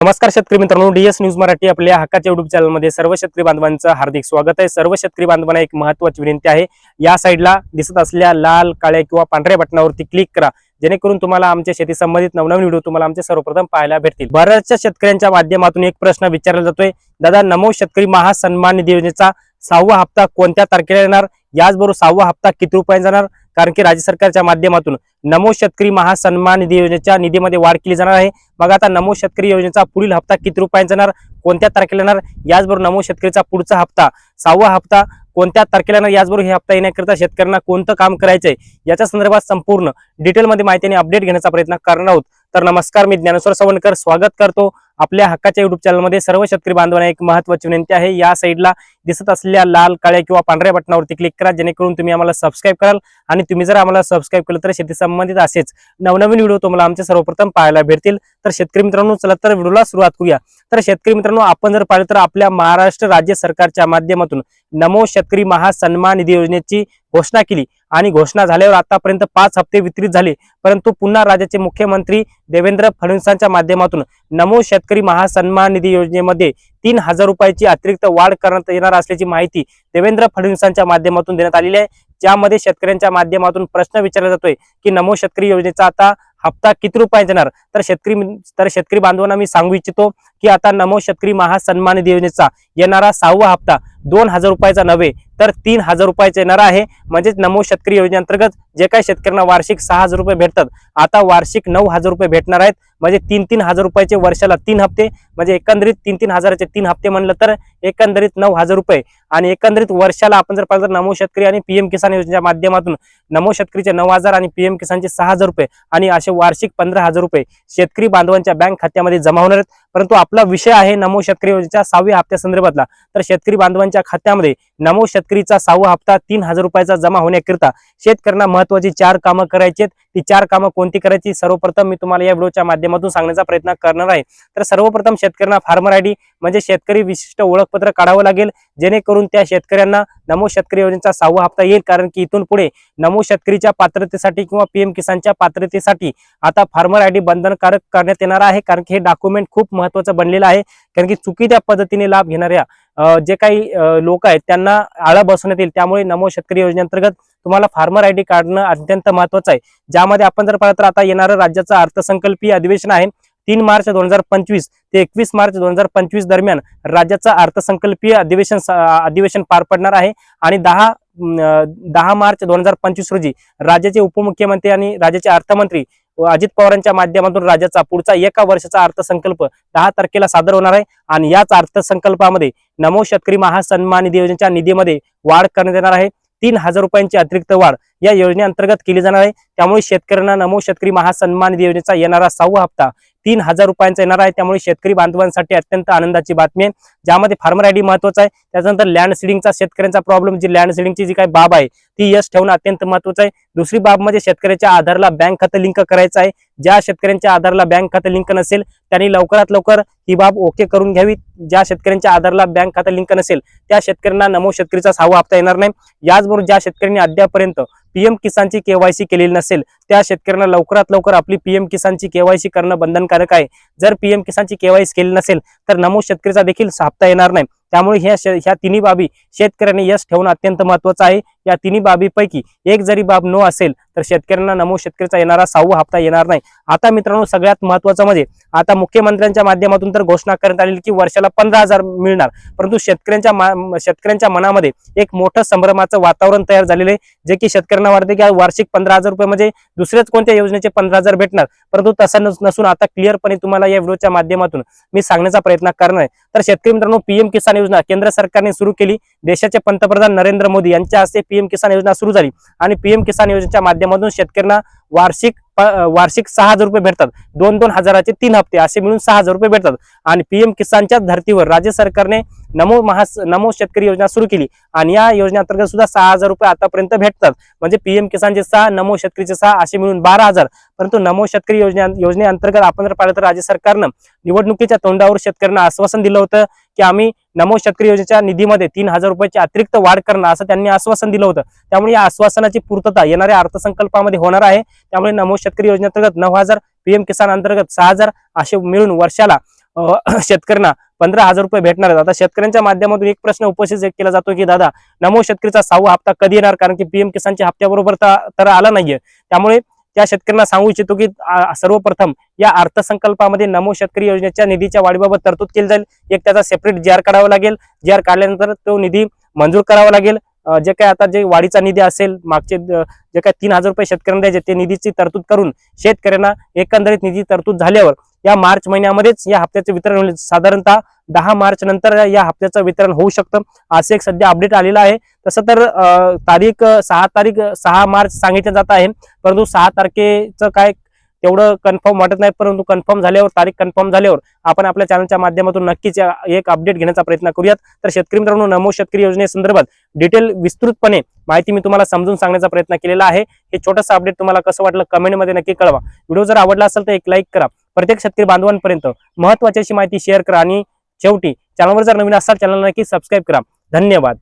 नमस्कार शेतकरी मित्रांनो डीएस न्यूज मराठी आपल्या हक्काच्या युट्यूब चॅनलमध्ये सर्व शेतकरी बांधवांचं हार्दिक स्वागत आहे. सर्व शेतकरी बांधवांना एक महत्वाची विनंती आहे. या साईडला दिसत असलेल्या लाल काळ्या किंवा पांढऱ्या बटनावरती क्लिक करा. जेणेकरून तुम्हाला आमच्या शेती संबंधित नवनवीन व्हिडिओ तुम्हाला आमचे सर्वप्रथम पाहायला भेटतील. बऱ्याचशा शेतकऱ्यांच्या माध्यमातून एक प्रश्न विचारला जातोय. दादा नमो शेतकरी महासन्मान निधी योजनेचा सहावा हप्ता कोणत्या तारखेला येणार? याचबरोबर सहावा हप्ता किती रुपये जाणार? कारण की राज्य सरकारच्या माध्यमातून नमो शेतकरी महासन्मान निधी योजनेच्या निधीमध्ये वाढ केली जाणार आहे. मग आता नमो शेतकरी योजनेचा पुढील हप्ता किती रुपयांचा येणार? कोणत्या तारखेला येणार? याचबरोबर नमो शेतकरीचा पुढचा हप्ता सहावा हप्ता कोणत्या तारखेला येणार? याचबरोबर हे हप्ता येण्याकरिता शेतकऱ्यांना कोणतं काम करायचंय? याच्या संदर्भात संपूर्ण डिटेलमध्ये माहिती आणि अपडेट घेण्याचा प्रयत्न करणार आहोत. तर नमस्कार मी ज्ञानेश्वर सवणकर स्वागत करतो. आपल्या हक्काच्या युट्यूब चॅनलमध्ये सर्व शेतकरी बांधवांना एक महत्वाची विनंती आहे. या साईडला दिसत असलेल्या लाल काळ्या किंवा पांढऱ्या बटनावरती क्लिक करा जेणेकरून तुम्ही आम्हाला सबस्क्राईब कराल आणि तुम्ही जर आम्हाला सबस्क्राईब केलं तर शेती संबंधित असेच नवनवीन व्हिडिओ तुम्हाला आमचे सर्वप्रथम पाहायला भेटतील. तर शेतकरी मित्रांनो चला तर व्हिडिओला सुरुवात करूया. तर शेतकरी मित्रांनो आपण जर पाहिलं तर आपल्या महाराष्ट्र राज्य सरकारच्या माध्यमातून नमो शेतकरी महासन्मान निधी योजनेची घोषणा केली. आणि घोषणा झाल्यावर आतापर्यंत पाच हप्ते वितरित झाले. परंतु पुन्हा राज्याचे मुख्यमंत्री देवेंद्र फडणवीसांच्या माध्यमातून नमो शेतकरी महासन्मान निधी योजनेमध्ये तीन हजार रुपयाची अतिरिक्त वाढ करण्यात येणार असल्याची माहिती देवेंद्र फडणवीसांच्या माध्यमातून देण्यात आलेली आहे. ज्यामध्ये शेतकऱ्यांच्या माध्यमातून प्रश्न विचारला जातोय की नमो शेतकरी योजनेचा आता हप्ता किती रुपयांचा येणार तर शेतकरी तर शेतकरी बांधवांना मी सांगू इच्छितो की आता नमो शेतकरी महासन्मान योजनेचा येणारा सहावा हप्ता दोन हजार रुपयाचा नव्हे तर तीन हजार रुपयाचा येणार आहे. म्हणजेच नमो शेतकरी योजनेअंतर्गत जे काही शेतकऱ्यांना वार्षिक सहा हजार रुपये भेटतात आता वार्षिक नऊ हजार रुपये भेटणार आहेत. म्हणजे तीन तीन हजार रुपयाचे वर्षाला तीन हप्ते म्हणजे एकंदरीत तीन तीन हजाराचे तीन हप्ते म्हणलं तर एकंदरीत नऊ हजार रुपये. आणि एकंदरीत वर्षाला आपण जर पाहिलं तर नमो शेतकरी आणि पीएम किसान योजनेच्या माध्यमातून नमो शेतकरीचे नऊ हजार आणि पीएम किसानचे सहा हजार रुपये आणि असे वार्षिक पंधरा हजार रुपये शेतकरी बांधवांच्या बँक खात्यामध्ये जमा होणार आहेत. परंतु आपला विषय आहे नमो शेतकरी योजनेच्या सहाव्या हप्त्या संदर्भातला तर शेतकरी बांधवांच्या खात्यामध्ये नमो शेतकरीचा सहावा हप्ता तीन हजार रुपयाचा जमा होण्याकरिता शेतकऱ्यांना महत्वाची चार कामं करायची ती चार कामं कोणती करायची? सर्वप्रथम मी तुम्हाला या व्हिडिओच्या माध्यमातून सांगण्याचा प्रयत्न करणार आहे. तर सर्वप्रथम शेतकऱ्यांना फार्मर आयडी म्हणजे शेतकरी विशिष्ट ओळखपत्र काढावं लागेल. जेणेकरून त्या शेतकऱ्यांना नमो शेतकरी योजनेचा सहावा हप्ता येईल. कारण की इथून पुढे नमो शेतकरीच्या पात्रतेसाठी किंवा पीएम किसानच्या पात्रतेसाठी आता फार्मर आयडी बंधनकारक करण्यात येणार आहे. कारण की हे डॉक्युमेंट खूप महत्वाचं बनलेलं आहे. कारण की चुकीच्या पद्धतीने लाभ घेणाऱ्या जे काही लोक आहेत त्यांना आळा बसवण्यात येईल. त्यामुळे नमो शेतकरी योजनेअंतर्गत तुम्हाला फार्मर आयडी काढणं अत्यंत महत्वाचं आहे. ज्यामध्ये आपण जर पाहिलं तर आता येणारं राज्याचं अर्थसंकल्पीय अधिवेशन आहे. तीन मार्च दोन हजार पंचवीस ते एकवीस मार्च दोन हजार पंचवीस दरम्यान राज्याचं अर्थसंकल्पीय अधिवेशन स- अधिवेशन पार पडणार आहे. आणि दहा दहा मार्च दोन हजार पंचवीस रोजी राज्याचे उपमुख्यमंत्री आणि राज्याचे अर्थमंत्री अजित पवारांच्या माध्यमातून राज्याचा पुढचा एका वर्षाचा अर्थसंकल्प दहा तारखेला सादर होणार आहे. आणि याच अर्थसंकल्पामध्ये नमो शेतकरी महासन्मान निधी योजनेच्या निधीमध्ये वाढ करण्यात येणार आहे. तीन हजार रुपयांची अतिरिक्त वाढ या योजनेअंतर्गत केली जाणार आहे. त्यामुळे शेतकऱ्यांना नमो शेतकरी महासन्मान निधी योजनेचा येणारा सहावा हप्ता तीन हजार रुपयांचा येणार आहे. त्यामुळे शेतकरी बांधवांसाठी अत्यंत आनंदाची बातमी आहे. ज्यामध्ये फार्मर आयडी महत्त्वाचा आहे. त्याच्यानंतर लँड सिडिंगचा शेतकऱ्यांचा प्रॉब्लेम जी लँड सिडिंगची जी काही बाब आहे ती यश ठेवणं अत्यंत महत्वाचं आहे. दुसरी बाब म्हणजे शेतकऱ्याच्या आधारला बँक खातं लिंक करायचं आहे. ज्या शेतकऱ्यांच्या आधारला बँक खातं लिंक नसेल त्यांनी लवकरात लवकर ही बाब ओके करून घ्यावी. ज्या शेतकऱ्यांच्या आधारला बँक खातं लिंक नसेल त्या शेतकऱ्यांना नमो शेतकरीचा सहावा हप्ता येणार नाही. याचबरोबर ज्या शेतकऱ्यांनी अद्यापर्यंत पीएम किसानची केवायसी केलेली नसेल त्या शेतकऱ्यांना लवकरात लवकर आपली पीएम किसानची केवायसी करणं बंधनकारक आहे. जर पीएम किसानची केवायसी केली नसेल तर नमो शेतकरीचा देखील हप्ता येणार नाही. त्यामुळे ह्या ह्या तिन्ही बाबी शेतकऱ्यांनी यश ठेवणं अत्यंत महत्वाचं आहे. या तिन्ही बाबीपैकी एक जरी बाब नो असेल तर शेतकऱ्यांना नमो शेतकरीचा येणारा सहावा हप्ता येणार नाही. आता मित्रांनो सगळ्यात महत्वाचं म्हणजे आता मुख्यमंत्र्यांच्या माध्यमातून तर घोषणा करण्यात आलेली की वर्षाला पंधरा हजार मिळणार. परंतु शेतकऱ्यांच्या शेतकऱ्यांच्या मनामध्ये एक मोठं संभ्रमाचं वातावरण तयार झालेलं आहे जे की शेतकऱ्यांना वाटते की वार्षिक पंधरा हजार रुपये म्हणजे दुसऱ्याच कोणत्या योजनेचे पंधरा हजार भेटणार. परंतु तसं नसून आता क्लिअरपणे तुम्हाला या व्हिडिओच्या माध्यमातून मी सांगण्याचा प्रयत्न करणार आहे. तर शेतकरी मित्रांनो पीएम किसान योजना केंद्र सरकारने सुरू केली. देशाचे पंतप्रधान नरेंद्र मोदी यांच्या हस्ते पी पीएम किसान योजना सुरू झाली आणि पीएम किसान योजनेच्या माध्यमातून शेतकऱ्यांना वार्षिक वार्षिक सहा हजार रुपये भेटतात. दोन दोन हजाराचे तीन हप्ते असे मिळून सहा हजार रुपये भेटतात. आणि पीएम किसानच्या धर्तीवर राज्य सरकारने नमो महा नमो शेतकरी योजना सुरू केली. आणि या योजनेअंतर्गत सुद्धा सहा हजार रुपये आतापर्यंत भेटतात. म्हणजे पीएम किसानचे सहा नमो शेतकरीचे सहा असे मिळून बारा हजार. परंतु नमो शेतकरी योजने योजनेअंतर्गत आपण जर पाहिलं तर राज्य सरकारनं निवडणुकीच्या तोंडावर शेतकऱ्यांना आश्वासन दिलं होतं की आम्ही नमो शेतकरी योजनेच्या निधीमध्ये तीन हजार रुपयाची अतिरिक्त वाढ करणं असं त्यांनी आश्वासन दिलं होतं. त्यामुळे या आश्वासनाची पूर्तता येणाऱ्या अर्थसंकल्पामध्ये होणार आहे. त्यामुळे नमो शेतकरी योजनेअंतर्गत नऊ हजार पीएम किसान अंतर्गत सहा हजार असे मिळून वर्षाला शेतकऱ्यांना पंधरा हजार रुपये भेटणार आहेत. आता शेतकऱ्यांच्या माध्यमातून एक प्रश्न उपस्थित केला जातो की दादा नमो शेतकरीचा सहावा हप्ता कधी येणार? कारण की पीएम किसानच्या हप्त्याबरोबर तर तर आला नाहीये. त्यामुळे त्या शेतकऱ्यांना सांगू इच्छितो की सर्वप्रथम या अर्थसंकल्पामध्ये नमो शेतकरी योजनेच्या निधीच्या वाढीबाबत तरतूद केली जाईल. एक त्याचा सेपरेट जी आर काढावा लागेल. जी आर काढल्यानंतर तो निधी मंजूर करावा लागेल. जे काय आता जे वाढीचा निधी असेल मागचे जे काय तीन हजार रुपये शेतकऱ्यांना द्यायचे ते निधीची तरतूद करून शेतकऱ्यांना एकंदरीत निधी तरतूद झाल्यावर या मार्च महिन्यामध्येच या हप्त्याचे वितरण होईल. साधारणतः दहा मार्च नंतर या हप्त्याचं वितरण होऊ शकतं. असं एक सध्या अपडेट आलेलं आहे. तसं तर तारीख सहा तारीख सहा मार्च सांगितलं जात आहे. परंतु सहा तारखेचं काय तेवढं कन्फर्म वाटत नाही. परंतु कन्फर्म झाल्यावर तारीख कन्फर्म झाल्यावर आपण आपल्या चॅनलच्या माध्यमातून नक्कीच एक अपडेट घेण्याचा प्रयत्न करूयात. तर शेतकरी मित्रांनो नमो शेतकरी योजनेसंदर्भात डिटेल विस्तृतपणे माहिती मी तुम्हाला समजून सांगण्याचा प्रयत्न केलेला आहे. हे छोटंसं अपडेट तुम्हाला कसं वाटलं कमेंटमध्ये नक्की कळवा. व्हिडिओ जर आवडला असेल तर एक लाईक करा. प्रत्येक शेतकरी बांधवांपर्यंत महत्वाची अशी माहिती शेअर करा आणि शेवटी चॅनलवर जर नवीन असाल चॅनलला नक्की सबस्क्राईब करा. धन्यवाद.